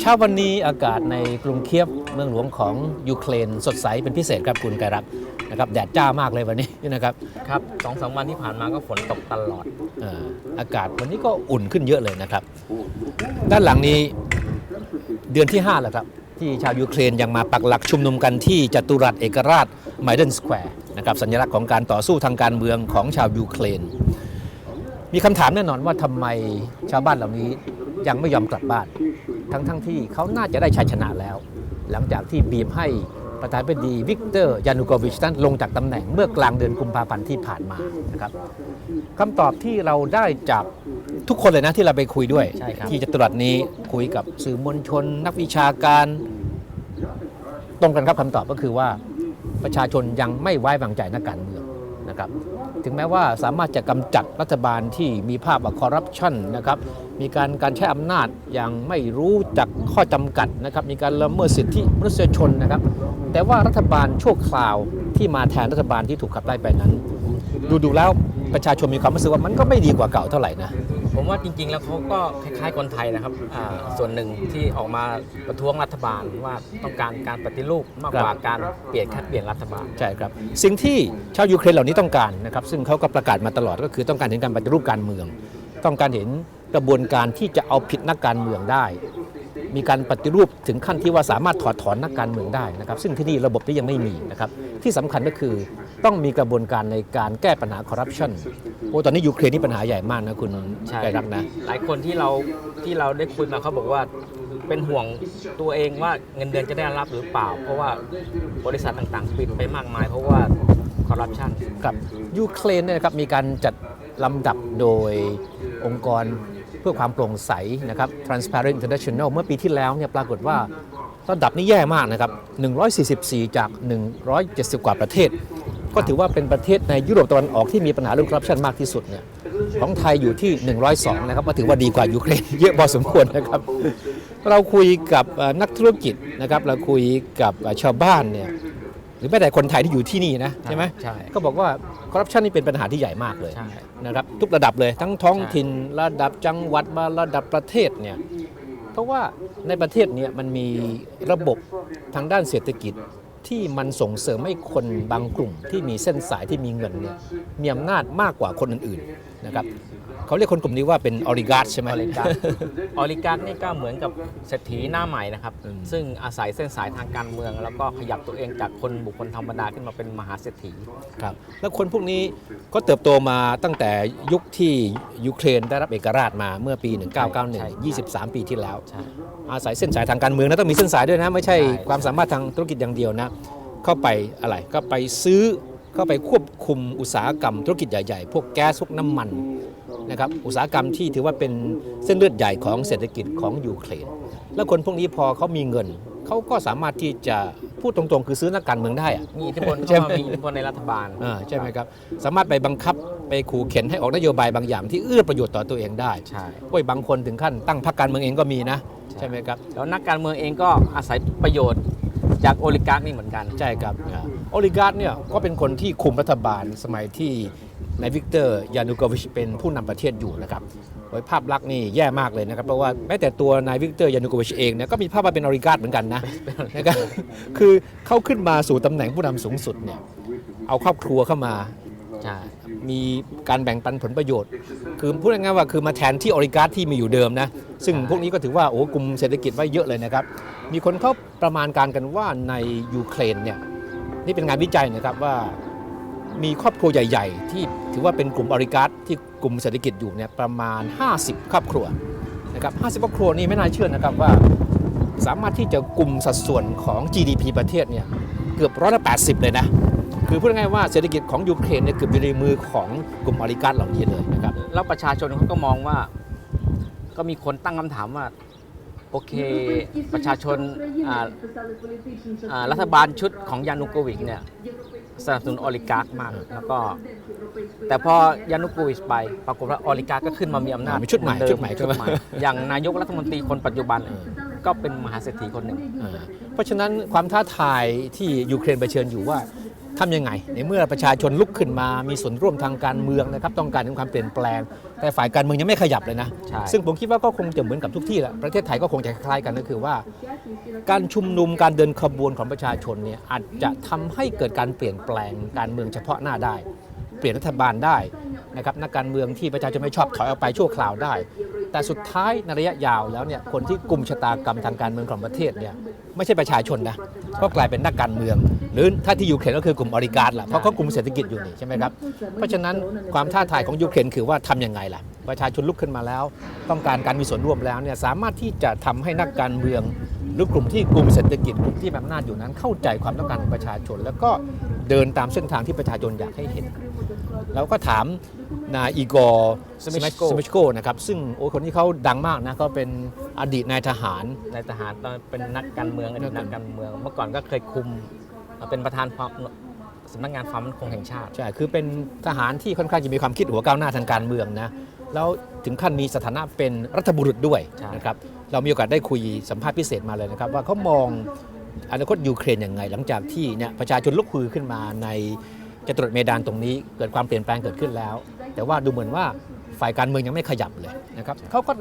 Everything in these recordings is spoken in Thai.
เช้าวันนี้อากาศในกรุงเคียบเมืองหลวงของยูเครนสดใสเป็นพิเศษครับคุณไกรรักษ์นะครับแดดจ้ามากเลยวันนี้นะครับครับสองสามวันที่ผ่านมาก็ฝนตกตลอดเอ่ออากาศวันนี้ก็อุ่นขึ้นเยอะเลยนะครับ ด้านหลังนี้เดือนที่5แล้วครับที่ชาวยูเครนยังมาปักหลักชุมนุมกันที่จัตุรัสเอกราชไมเดนสแควร์นะครับสัญลักษณ์ของการต่อสู้ทางการเมืองของชาวยูเครน มีคำถามแน่นอนว่าทำไมชาวบ้านเหล่านี้ ยังไม่ยอมกลับบ้าน ทั้งทั้งที่เขาน่าจะได้ชัยชนะแล้ว หลังจากที่บีบให้ประธานาธิบดีวิกเตอร์ยานุโกวิชนั้นลงจากตำแหน่งเมื่อกลางเดือนกุมภาพันธ์ที่ผ่านมานะครับคำตอบที่เราได้จากทุกคนเลยนะที่เราไปคุยด้วยใช่ครับที่จัตุรัสนี้คุยกับสื่อมวลชน นักวิชาการ ตรงกันครับคำตอบก็คือว่าประชาชนยังไม่ไว้วางใจนักการเมือง นะครับถึงแม้ว่าสามารถจะกำจัดรัฐบาลที่มีภาพว่าคอร์รัปชันนะครับมีการการใช้อำนาจอย่างไม่รู้จักข้อจำกัดนะครับมีการละเมิดสิทธิมนุษยชนนะครับ แต่ว่ารัฐบาลชั่วคราวที่มาแทนรัฐบาลที่ถูกขับไล่ไปนั้น ดูดูแล้วประชาชนมีความรู้สึกว่ามันก็ไม่ดีกว่าเก่าเท่าไหร่นะ ผมว่าจริงๆ แล้วเขาก็คล้ายๆคนไทยนะครับอ่าส่วนหนึ่งที่ออกมาประท้วงรัฐบาลว่าต้องการการปฏิรูปมากกว่าการเปลี่ยนคัดเปลี่ยนรัฐบาล ใช่ครับ สิ่งที่ชาวยูเครนเหล่านี้ต้องการนะครับ ซึ่งเขาก็ประกาศมาตลอดก็คือต้องการเห็นการปฏิรูปการเมือง ต้องการเห็นกระบวนการที่จะเอาผิดนักการเมืองได้ มีการปฏิรูปถึงขั้นที่ว่าสามารถถอดถอนนักการเมืองได้นะครับ ซึ่งที่นี่ระบบที่ยังไม่มีนะครับ ที่สำคัญก็คือ ต้องมีกระบวนการในการแก้ปัญหาคอร์รัปชันโอ้ตอนนี้ยูเครนนี่ปัญหาใหญ่มากนะคุณใช่ไกรรักษ์นะ หลายคนที่เราที่เราได้คุยมาเขาบอกว่าเป็นห่วงตัวเองว่าเงินเดือนจะได้รับหรือเปล่า เพราะว่าบริษัทต่างๆปิดไปมากมาย เพราะว่าคอร์รัปชันครับยูเครนเนี่ยนะครับมีการจัดลำดับโดยองค์กรเพื่อความโปร่งใสนะครับ Transparent International เมื่อปีที่แล้วเนี่ยปรากฏว่าระดับนี้แย่มากนะครับ 144 จาก 170 กว่าประเทศ ก็ถือว่าเป็นประเทศในยุโรปตะวันออกที่มีปัญหาเรื่องคอร์รัปชันมากที่สุดเนี่ยของไทยอยู่ที่ 102 นะครับก็ถือว่าดีกว่ายูเครนเยอะพอสมควรนะครับ เราคุยกับเอ่อนักธุรกิจนะครับ เราคุยกับเอ่อชาวบ้านเนี่ยหรือแม้แต่คนไทยที่อยู่ที่นี่นะใช่ไหมใช่ก็บอกว่าคอร์รัปชันนี่เป็นปัญหาที่ใหญ่มากเลยใช่นะครับทุกระดับเลยทั้งท้องถิ่นระดับจังหวัดมาระดับประเทศเนี่ยเพราะว่าในประเทศเนี้มันมีระบบทางด้านเศรษฐกิจ ที่มันส่งเสริมให้คนบางกลุ่มที่มีเส้นสายที่มีเงินเนี่ยมีอำนาจมากกว่าคนอื่นๆนะครับเขาเรียกคนกลุ่มนี้ว่าเป็นออริการ์ใช่ไหมออริการ์ออริการ์นี่ก็เหมือนกับเศรษฐีหน้าใหม่นะครับอืมซึ่งอาศัยเส้นสายทางการเมือง แล้วก็ขยับตัวเองจากคนบุคคลธรรมดาขึ้นมาเป็นมหาเศรษฐีครับแล้วคนพวกนี้ก็เติบโตมาตั้งแต่ยุคที่ยูเครนได้รับเอกราชมาเมื่อปีใช่1991 23 ปีที่แล้วใช่อาศัยเส้นสายทางการเมืองนะต้องมีเส้นสายด้วยนะไม่ใช่ใช่ความสามารถทางธุรกิจอย่างเดียวนะ เข้าไปอะไรก็ไปซื้อเข้าไปควบคุมอุตสาหกรรมธุรกิจใหญ่ๆ พวกแก๊สพวกน้ำมันนะครับอุตสาหกรรมที่ถือว่าเป็นเส้นเลือดใหญ่ของเศรษฐกิจของยูเครน แล้วคนพวกนี้พอเขามีเงิน เขาก็สามารถที่จะพูดตรงๆ คือซื้อนักการเมืองได้อะมีอิทธิพลใช่เข้าไหมมามีอิทธิพลในรัฐบาลอ่าใช่ไหมครับ สามารถไปบังคับไปขู่เข็นให้ออกนโยบายบางอย่างที่เอื้อประโยชน์ต่อตัวเองได้ใช่โอ้ยบางคนถึงขั้นตั้งพรรคการเมืองเองก็มีนะใช่ไหมครับแล้วนักการเมืองเองก็อาศัยประโยชน์ จากโอลิการ์นี่เหมือนกัน ใช่ครับโอลิการ์ดเนี่ยก็เป็นคนที่คุมรัฐบาลสมัยที่นายวิกเตอร์ยานูโกวิชเป็นผู้นำประเทศอยู่นะครับโดยภาพลักษณ์นี่แย่มากเลยนะครับ เพราะว่าแม้แต่ตัวนายวิกเตอร์ยานูโกวิชเองเนี่ยก็มีภาพว่าเป็นโอลิการ์ดเหมือนกันนะนะครับคือเข้าขึ้นมาสู่ตำแหน่งผู้นำสูงสุดเนี่ยเอาครอบครัวเข้ามา ใช่ มีการแบ่งปันผลประโยชน์ คือพูดง่ายๆว่าคือมาแทนที่โอลิการ์ดที่มีอยู่เดิมนะ ซึ่งพวกนี้ก็ถือว่าโอ้กลุ่มเศรษฐกิจไว้เยอะเลยนะครับ มีคนเขาประมาณการกันว่าในยูเครนเนี่ยนี่เป็นงานวิจัยนะครับว่ามีครอบครัวใหญ่ ๆ ที่ถือว่าเป็นกลุ่มอริการ์ดที่กลุ่มเศรษฐกิจอยู่เนี่ยประมาณ 50 ครอบครัวนะครับ50 ครอบครัวนี่ไม่น่าเชื่อนะครับว่า สามารถที่จะกลุ่มสัดส่วนของ GDP ประเทศเนี่ยเกือบร้อยละ80เลยนะคือพูดง่ายๆว่าเศรษฐกิจของยูเครนเนี่ยเกือบอยู่ในมือของกลุ่มออริการ์ดเหล่านี้เลยนะครับแล้วประชาชนเขาก็มองว่า ก็มีคนตั้งคำถามว่า โอเค ประชาชนอ่าอ่ารัฐบาลชุดของยานุโกวิชเนี่ยสนับสนุนออลิการ์มาก แล้วก็ แต่พอยานุโกวิชไป ปรากฏว่าออลิการ์ก็ขึ้นมามีอำนาจอ่ามีชุดใหม่เอนเชุดใหม่ชุดใหม่อย่างนายกรัฐมนตรีคนปัจจุบันเออก็เป็นมหาเศรษฐีคนหนึ่งอ่าเพราะฉะนั้นความท้าทายที่ยูเครนเผชิญอยู่ว่า ทำยังไง ในเมื่อประชาชนลุกขึ้นมามีส่วนร่วมทางการเมืองนะครับต้องการเห็นความเปลี่ยนแปลง แต่ฝ่ายการเมืองยังไม่ขยับเลยนะใช่ซึ่งผมคิดว่าก็คงจะเหมือนกับทุกที่แหละประเทศไทยก็คงจะคล้ายๆกันก็คือว่า การชุมนุมการเดินขบวนของประชาชนเนี่ยอาจจะทำให้เกิดการเปลี่ยนแปลงการเมืองเฉพาะหน้าได้ เปลี่ยนรัฐบาลได้นะครับนักการเมืองที่ประชาชนไม่ชอบถอยออกไปชั่วคราวได้ แต่สุดท้ายในระยะยาวแล้วเนี่ยคนที่กลุ่มชะตากรรมทางการเมืองของประเทศเนี่ยไม่ใช่ประชาชนนะก็กลายเป็นนักการเมือง หรือถ้าที่ยูเครนก็คือกลุ่มอริการแหละเพราะเขากลุ่มเศรษฐกิจอยู่นี่ใช่ไหมครับเพราะฉะนั้นความท้าทายของยูเครนคือว่าทำยังไงล่ะประชาชนลุกขึ้นมาแล้ว ต้องการการมีส่วนร่วมแล้วเนี่ยสามารถที่จะทำให้นักการเมือง หรือกลุ่มที่กลุ่มเศรษฐกิจกลุ่มที่มีอำนาจอยู่นั้น เข้าใจความต้องการของประชาชน แล้วก็เดินตามเส้นทางที่ประชาชนอยากให้เห็นแล้วก็ถามนายอีกอร์สมิชโกนะครับซึ่งโอ้คนนี้เขาดังมากนะเขาเป็นอดีตนายทหารในทหารตอนเป็นนักการเมืองอดีตนักการเมือง เมื่อก่อนก็เคยคุม เป็นประธานความสำนักงานความมั่นคงแห่งชาติ ใช่ คือเป็นทหารที่ค่อนข้างจะมีความคิดหัวก้าวหน้าทางการเมืองนะ แล้วถึงขั้นมีสถานะเป็นรัฐบุรุษด้วยใช่นะครับ เรามีโอกาสได้คุยสัมภาษณ์พิเศษมาเลยนะครับ ว่าเขามองอนาคตยูเครนอย่างไง หลังจากที่เนี่ยประชาชนลุกฮือขึ้นมาในจตุรัสเมดานตรงนี้เกิดความเปลี่ยนแปลงเกิดขึ้นแล้ว แต่ว่าดูเหมือนว่าฝ่ายการเมืองยังไม่ขยับเลยนะครับเขาก็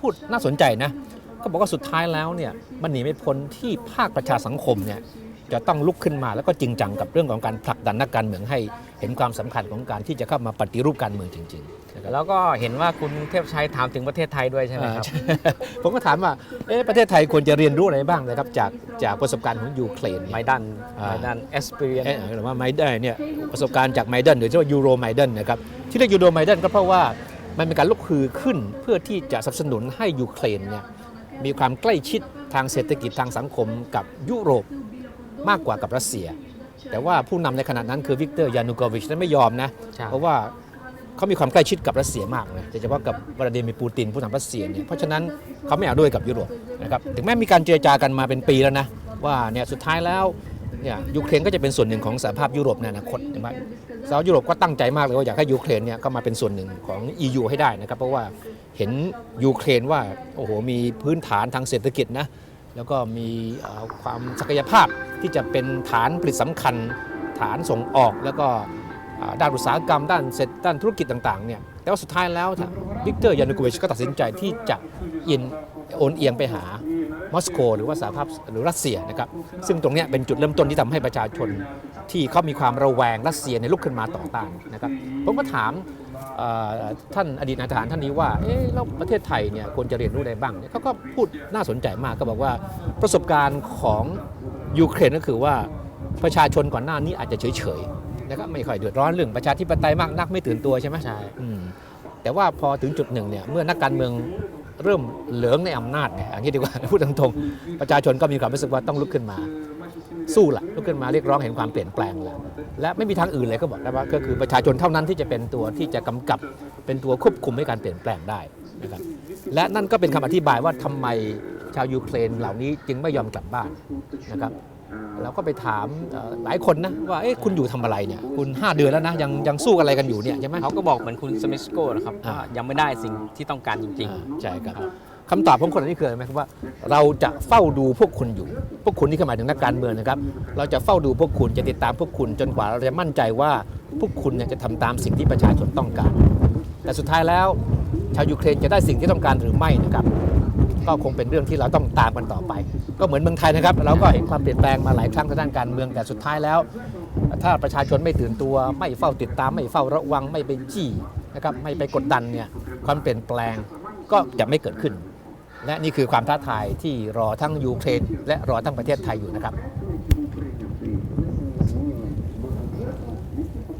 พูดน่าสนใจนะเขาบอกว่าสุดท้ายแล้วเนี่ยมันหนีไม่พ้นที่ภาคประชาสังคมเนี่ย จะต้องลุกขึ้นมาแล้วก็จริงจังกับเรื่องของการผลักดันนักการเมืองให้เห็นความสำคัญของการที่จะเข้ามาปฏิรูปการเมืองจริงๆนะครับแล้วก็เห็นว่าคุณเทพชัยถามถึงประเทศไทยด้วยใช่ไหมครับอ่าผมก็ถามว่าเอ๊ะประเทศไทยควรจะเรียนรู้อะไรบ้างนะครับจากจากประสบการณ์ของยูเครนไมเนี่ยดันอ่าไมดันเอสเปรียนเอ๊ะหรือว่าไมเดนเนี่ยประสบการณ์จากไมเดนหรือที่ว่ายูโรไมเดนนะครับที่เรียกยูโรไมเดนก็เพราะว่ามันเป็นการลุกฮือขึ้นเพื่อที่จะสนับสนุนให้ยูเครนเนี่ยมีความใกล้ชิดทางเศรษฐกิจทางสังคมกับยุโรป มากกว่ากับรัสเซีย แต่ว่าผู้นำในขณะนั้นคือวิกเตอร์ยานูโกวิชนั้นไม่ยอมนะใช่เพราะว่าเขามีความใกล้ชิดกับรัสเซียมากเลยโดยเฉพาะกับวลาดิเมียร์ปูตินผู้นำรัสเซียเนี่ยเพราะฉะนั้นเขาไม่เอาด้วยกับยุโรปนะครับถึงแม้มีการเจรจากันมาเป็นปีแล้วนะว่าเนี่ยสุดท้ายแล้วเนี่ยยูเครนก็จะเป็นส่วนหนึ่งของสหภาพยุโรปในอนาคตใช่ไหมสหภาพยุโรปก็ตั้งใจมากเลยว่าอยากให้ยูเครนเนี่ยก็มาเป็นส่วนหนึ่งของ EU ให้ได้นะครับเพราะว่าเห็นยูเครนว่าโอ้โหมีพื้นฐานทางเศรษฐกิจนะ แล้วก็มีความศักยภาพที่จะเป็นฐานผลิตสำคัญ ฐานส่งออก แล้วก็ด้านอุตสาหกรรมด้านเศรษฐด้านธุรกิจต่างๆเนี่ยแต่ว่าสุดท้ายแล้ววิกเตอร์ยานุโกวิชก็ตัดสินใจที่จะอียนโอนเอียงไปหามอสโกหรือว่าสหภาพหรือรัสเซียนะครับซึ่งตรงนี้เป็นจุดเริ่มต้นที่ทำให้ประชาชนที่เขามีความระแวงรัสเซียในลุกขึ้นมาต่อต้านนะครับผมก็ถาม ท่านอดีตนายทหารท่านนี้ว่าเอ๊ะแล้วประเทศไทยเนี่ยควรจะเรียนรู้อะไรบ้างเนี่ยเขาก็พูดน่าสนใจมากก็บอกว่าประสบการณ์ของยูเครนก็คือว่าประชาชนก่อนหน้านี้อาจจะเฉยๆนะครับไม่ค่อยเดือดร้อนเรื่องประชาธิปไตยมากนักไม่ตื่นตัวใช่ไหมใช่อืมแต่ว่าพอถึงจุดหนึ่งเนี่ยเมื่อนักการเมืองเริ่มเหลืองในอำนาจเนี่ยอย่างนี้ดีกว่าพูดตรงๆประชาชนก็มีความรู้สึกว่าต้องลุกขึ้นมา สู้ละลุกขึ้นมาเรียกร้องเห็นความเปลี่ยนแปลงละและไม่มีทางอื่นเลยก็บอกได้ว่าก็คือประชาชนเท่านั้นที่จะเป็นตัวที่จะกำกับเป็นตัวควบคุมให้การเปลี่ยนแปลงได้นะครับและนั่นก็เป็นคำอธิบายว่าทำไมชาวยูเครนเหล่านี้จึงไม่ยอมกลับบ้านนะครับเราก็ไปถามเอ่อหลายคนนะว่าเอ๊ะคุณอยู่ทำอะไรเนี่ยคุณ 5 เดือนแล้วนะยังยังสู้อะไรกันอยู่เนี่ยใช่ไหมเขาก็บอกเหมือนคุณสมิชโกนะครับอ่าว่ายังไม่ได้สิ่งที่ต้องการจริงอ่าใช่ครับ คำตอบของคนเหล่านี้คืออะไรไหมครับว่า เราจะเฝ้าดูพวกคุณอยู่ พวกคุณนี่คือหมายถึงนักการเมืองนะครับ เราจะเฝ้าดูพวกคุณจะติดตามพวกคุณจนกว่าเราจะมั่นใจว่าพวกคุณเนี่ยจะทำตามสิ่งที่ประชาชนต้องการ แต่สุดท้ายแล้ว ชาวยูเครนจะได้สิ่งที่ต้องการหรือไม่นะครับก็คงเป็นเรื่องที่เราต้องตามกันต่อไป ก็เหมือนเมืองไทยนะครับเราก็เห็นความเปลี่ยนแปลงมาหลายครั้งทางด้านการเมืองแต่สุดท้ายแล้ว ถ้าประชาชนไม่ตื่นตัวไม่เฝ้าติดตาม ไม่เฝ้าระวังไม่ไปจี้นะครับไม่ไปกดดันเนี่ยความเปลี่ยนแปลงก็จะไม่เกิดขึ้น และนี่คือความท้าทายที่รอทั้งยูเครนและรอทั้งประเทศไทยอยู่นะครับ